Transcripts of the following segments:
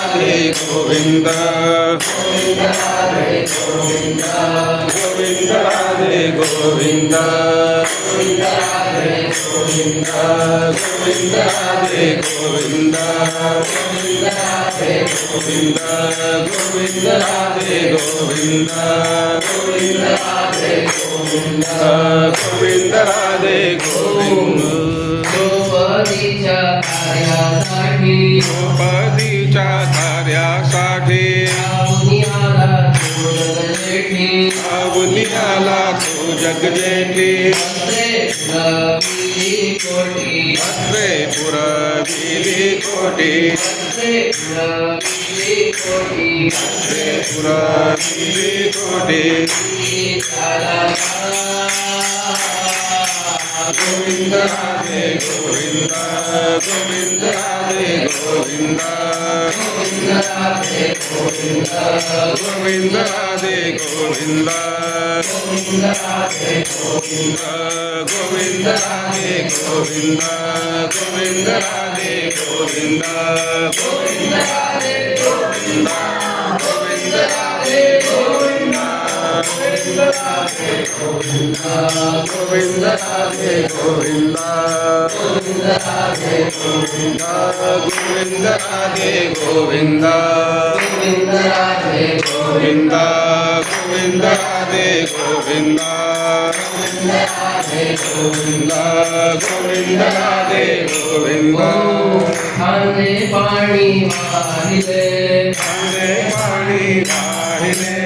Hare Govinda. Govinda Hare Govinda. Govinda Hare Govinda. Govinda Hare Govinda. Govinda Hare Govinda. Govinda Hare Govinda. Govinda Hare Govinda Govinda Hare Govinda Govinda Hare Govinda उपदीच्या कार्यासाठी उपदीच्या कार्यासाठी अवनियाला तो जगजेठी कोटी अत्रे पुरविली कोटी अत्रे पुरविली कोटी गोविंद राधे गोविंद गोविंद राधे गोविंद गोविंद राधे गोविंद गोविंद राधे गोविंद गोविंद राधे गोविंद गोविंद राधे गोविंद गोविंद राधे गोविंद गोविंद राधे गोविंद गोविंद राधे गोविंद கோவிந்த ஹரே கோவிந்தா கோவிந்த ஹரே கோவிந்தா கோவிந்த ஹரே கோவிந்தா கோவிந்த ஹரே கோவிந்தா கோவிந்த ஹரே கோவிந்தா கோவிந்த ஹரே கோவிந்தா கோவிந்த ஹரே கோவிந்தா ஹரே பாணி வாரிலே ஹரே பாணி வாரிலே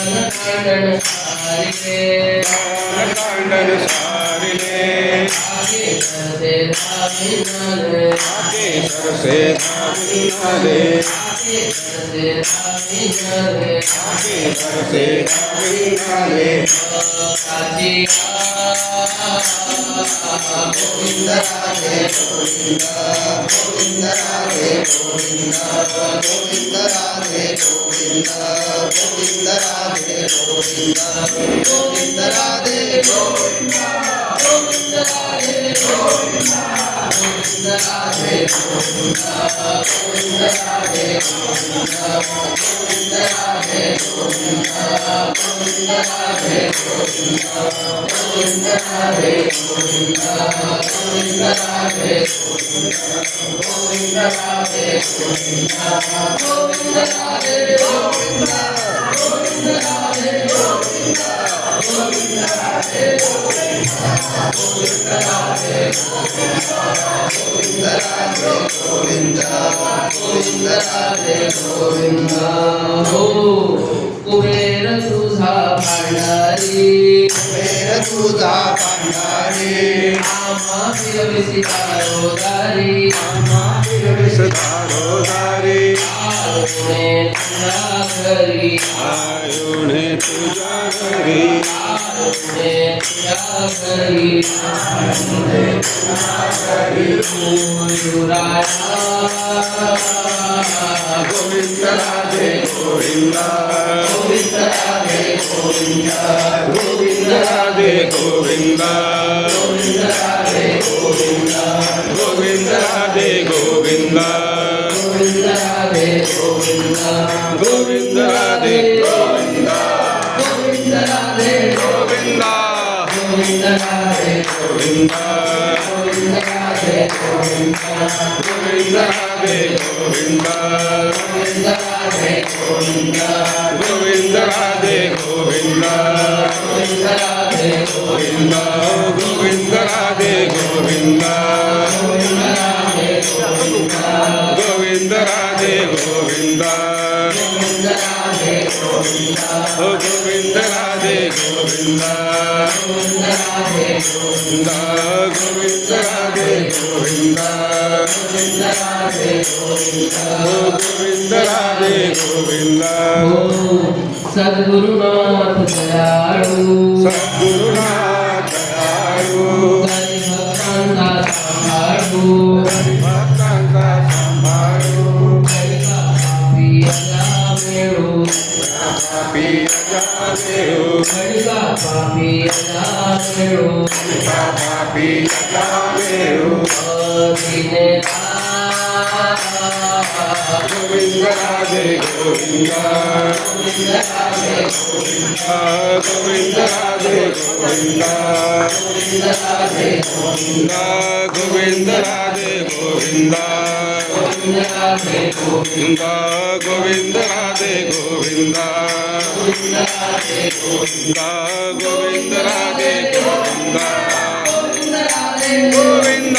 कांडन सारिले सरसे धामिनाले सरसे धामिनाले गोविंद राधे గోవింద గోవింద రాధే గోవింద గోవింద. Govinda Govinda कुबेर तुझा भंडारी యూదా పండారి రామ విరమిసితారో దారి రామ విరమిసితారో దారి ఆరుణే తుజా కరి ఆరుణే తుజా కరి ఆరుణే తుజా కరి ఆరుణే తుజా కరి మయూరాజా గోవింద రాధే గోవింద గోవింద రాధే గోవింద గోవింద రాధే గోవింద గోవింద రాధే గోవింద గోవింద రాధే గోవింద గోవింద రాధే గోవింద గోవింద రాధే గోవింద గోవింద రాధే గోవింద గోవింద రాధే గోవింద గోవింద రాధే గోవింద గోవింద రాధే గోవింద గోవింద రాధే గోవింద గోవింద రాధే గోవింద గోవింద రాధే రాధే గోవింద గోవింద రాధే గోవింద గోవింద రాధే గోవింద గోవింద రాధే గోవింద గోవింద గోవింద రాధే గోవింద గోవింద రాధే గోవింద గోవింద. सद्गुरुनाथ दयाळू। सद्गुरुनाथ दयाळू भक्तांचा सांभाळू भक्तांचा सांभाळू पियाला मेळू पियाला मेळू गणिका पापियाला मेळू గోవింద రాధే గోవింద గోవింద రాధే గోవింద గోవింద రాధే గోవింద గోవింద రాధే గోవింద గోవింద రాధే గోవింద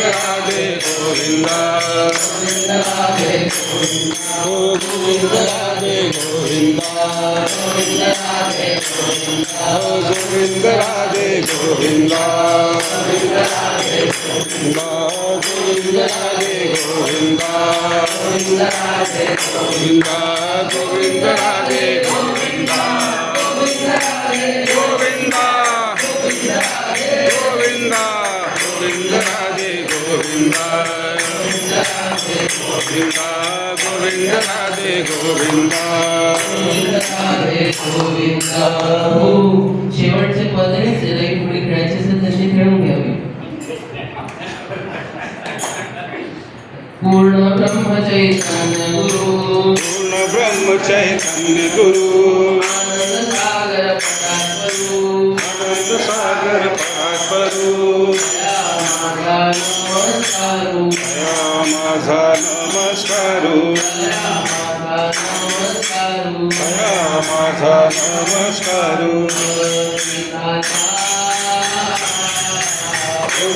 गोविंद गोविंद राधे गोविंद ओ गोविंद राधे गोविंद गोविंद राधे गोविंद गोविंद राधे गोविंद गोविंद गोविंद राधे गोविंद ओ गोविंद राधे गोविंद ओ गोविंद राधे गोविंद गोविंद राधे गोविंद गोविंद गोविंद राधे गोविंद गोविंद गोविंद गोविंद राधे गोविंद गोविंद गोविंद राधे गोविंद हो शेवटचे पद आहे त्याला पुढे खेळायचे असेल तसे खेळून घ्यावे पूर्ण ब्रह्म चैतन्य गुरु पूर्ण ब्रह्म चैतन्य गुरु आनंद सागर परात्परू आनंद सागर परात्परू माझा नमस्कारू माझा नमस्कारू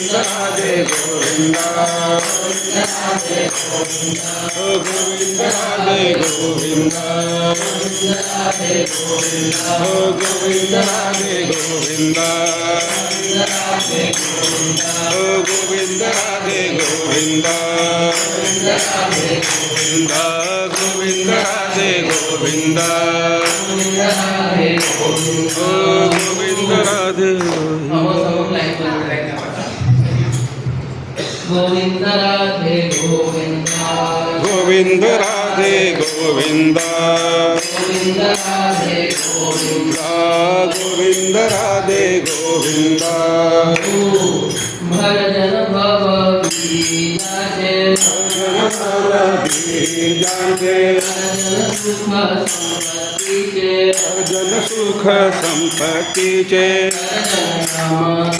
గోవింద రాధే గోవింద గోవింద రాధే గోవింద గోవింద రాధే గోవింద గోవింద రాధే గోవింద గోవింద రాధే గోవింద గోవింద రాధే గోవింద గోవింద రాధే గోవింద గోవింద రాధే గోవింద గోవింద రాధే గోవింద గోవింద రాధే గోవింద गोविंद राधे गोविंद। गोविंद राधे गोविंद। गोविंद राधे गोविंद। गोविंद राधे गोविंद। भजन भव भजन सुख संपत्तीचे जन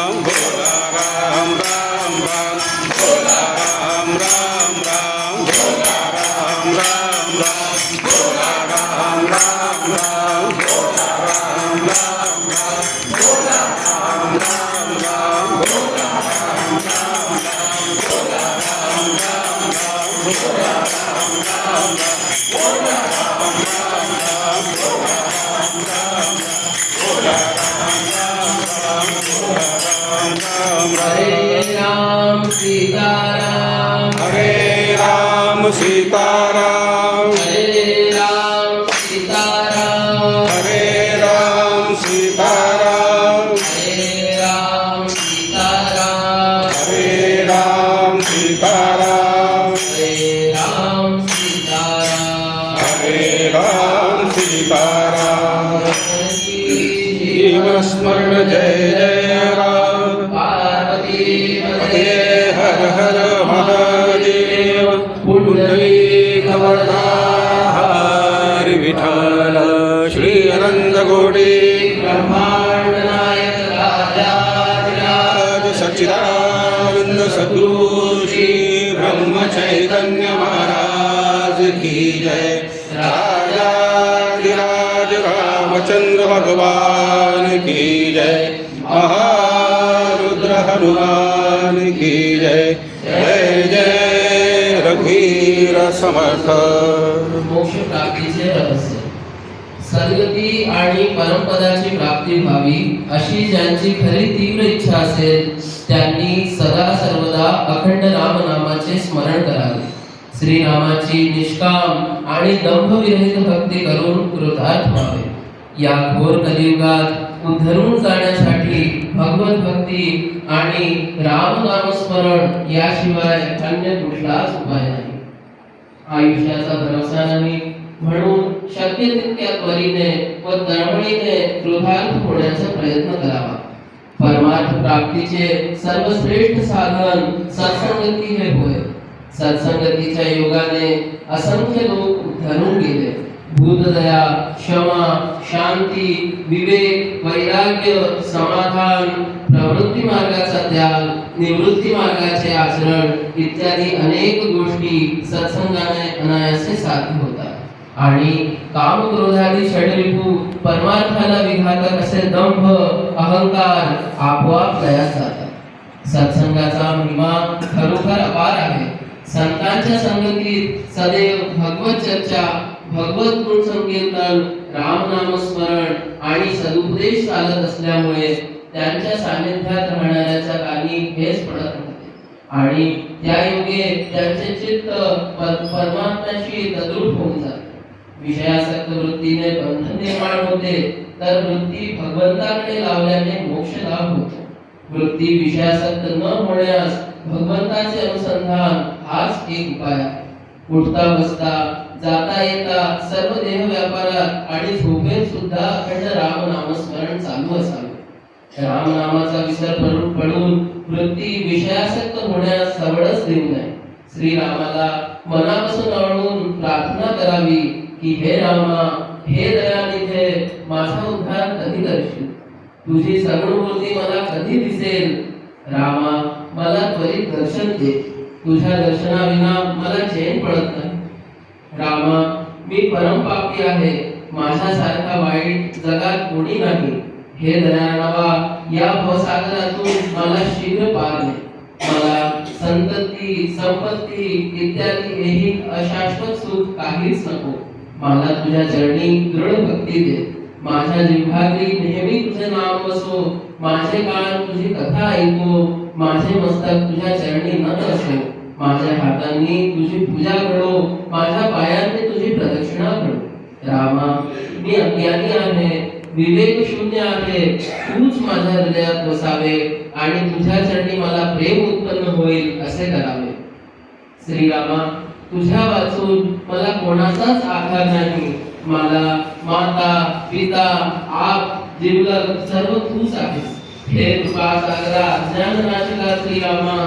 राम राम हरे राम सीताराम हरे राम सीताराम भगवान की जय। महारुद्र हनुमान की जय। जय जय रघुवीर समर्थ। मोक्ष प्राप्तीचे रहस्य सद्गती आणि परमपदाची प्राप्ती व्हावी अशी ज्यांची खरी तीव्र इच्छा असेल त्यांनी सदा सर्वदा अखंड रामनामाचे स्मरण करावे. श्रीरामाची निष्काम आणि दंभविरहित भक्ती करून कृतार्थ व्हावे. या घोर कलियुगात उद्धरून जाण्यासाठी भगवत भक्ती आणि राम नामस्मरण याशिवाय अन्य कुठलाच उपाय नाही. आयुष्याचा भरोसा नाही म्हणून शक्य तितक्या त्वरीने व तळमळीने कृतार्थ होण्याचा प्रयत्न करावा. परमार्थ प्राप्तीचे सर्वश्रेष्ठ साधन सत्संगती हे होय. सत्संगतीच्या योगाने असंख्य लोक उद्धरून गेले. बुद्धदया क्षमा शांती विवेक वैराग्य समाधान प्रवृत्ती मार्गाचा त्याग निवृत्ती मार्गाचे आचरण इत्यादी अनेक गोष्टी सत्संगाने अनायासे साध्य होतात. आणि काम क्रोधादी षडरिपू परमार्थाला विघातक असे दंभ अहंकार आपोआप लयात जातात. सत्संगाचा महिमा खरोखर अपार आहे. संतांच्या संगतीत सदैव भगवत चर्चा भगवत गुण संकीर्तन रामनामस्मरण आणि सदुपदेश चालत असल्यामुळे त्यांच्या सानिध्यात राहणाऱ्याच्या कानी भेस पडत नाही आणि त्या योगे त्यांचे चित्त परमात्म्याशी तद्रूप होऊन जाते. विषयासक्त वृत्तीने बंधन निर्माण होते तर वृत्ती भगवंताकडे लावल्याने मोक्ष लाभ होतो. वृत्ती विषयासक्त न होण्यास भगवंताचे अनुसंधान हाच एक उपाय आहे. उठता बसता जाता येता सर्व देह व्यापारात आणि झोपेत सुद्धा अखंड राम नामस्मरण चालू असावे. रामनामाचा विसर पडून पडून वृत्ती विषयासक्त होण्यास सवडच देऊ नये. श्रीरामाला मनापासून आवडून प्रार्थना करावी की हे रामा हे दयानिधे माझा उद्धार कधी करशील? तुझी सगुणमूर्ती मला कधी दिसेल? रामा मला त्वरित दर्शन दे. तुझ्या दर्शनाविना मला चैन पडत नाही. रामा मी परमपापी आहे. माझ्यासारखा वाईट जगात कोणी नाही. हे दयानवा या भवसागरातून मला शीघ्र पार ने मला संतती संपत्ती इत्यादी हेही अशाश्वत सुख काहीच नको. मला तुझ्या चरणी दृढ भक्ती दे. माझ्या जिव्हारी नेहमी तुझे नाम बसो माझे कान तुझी कथा ऐको. माझे मस्तक तुझ्या चरणी न असो. माझ्या हातांनी तुझी पूजा करो माझ्या पायांनी तुझी प्रदक्षिणा करो. रामा मी अज्ञानी आहे विवेक शून्य आहे तूच माझ्या हृदयात बसावे आणि तुझ्या चरणी मला प्रेम उत्पन्न होईल असे करावे. श्रीरामा तुझ्या वाचून मला कोणाचाच आधार नाही. मला माता पिता आप जिवलग सर्व तूच आहेस हे कृपा सागरा ज्ञान नाशका श्रीरामा.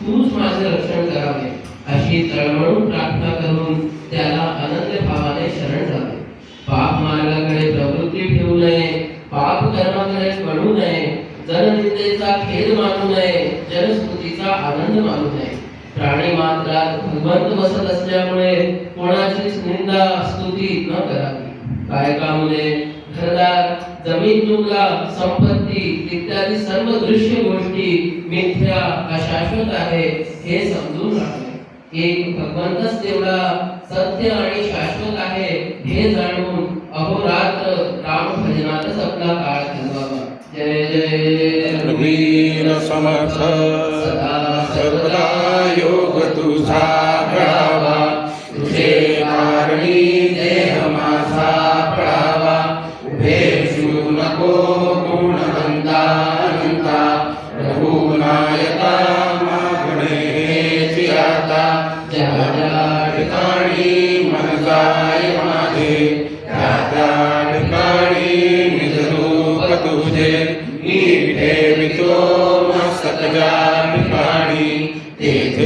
तूच माझे रक्षण करावे अशी तळमळून प्रार्थना करून त्याला अनंत भावाने शरण जावे पाप मार्गाकडे प्रवृत्ती ठेवू नये पाप कर्माकडे पडू नये जननिंदेचा खेद मानू नये जनस्तुतीचा आनंद मानू नये. प्राणी मात्रात भगवंत बसत असल्यामुळे कोणाचीच निंदा स्तुती न करावी. काय का मुले घरदार जमीन जुमला संपत्ती इत्यादी सर्व दृश्य गोष्टी मिथ्या अशाश्वत आहे हे समजून राहावे एक भगवंतच तेवढा सत्य आणि शाश्वत आहे हे जाणून अहोरात्र राम भजनातच आपला काळ घालवावा. जय जय रघुवीर समर्थ सर्वदा योग तुझा.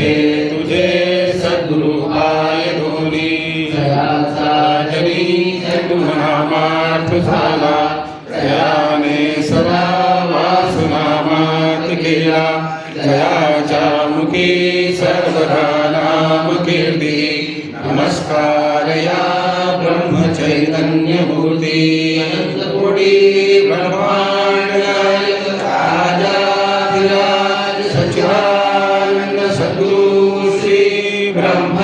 Amén. బ్రహ్మ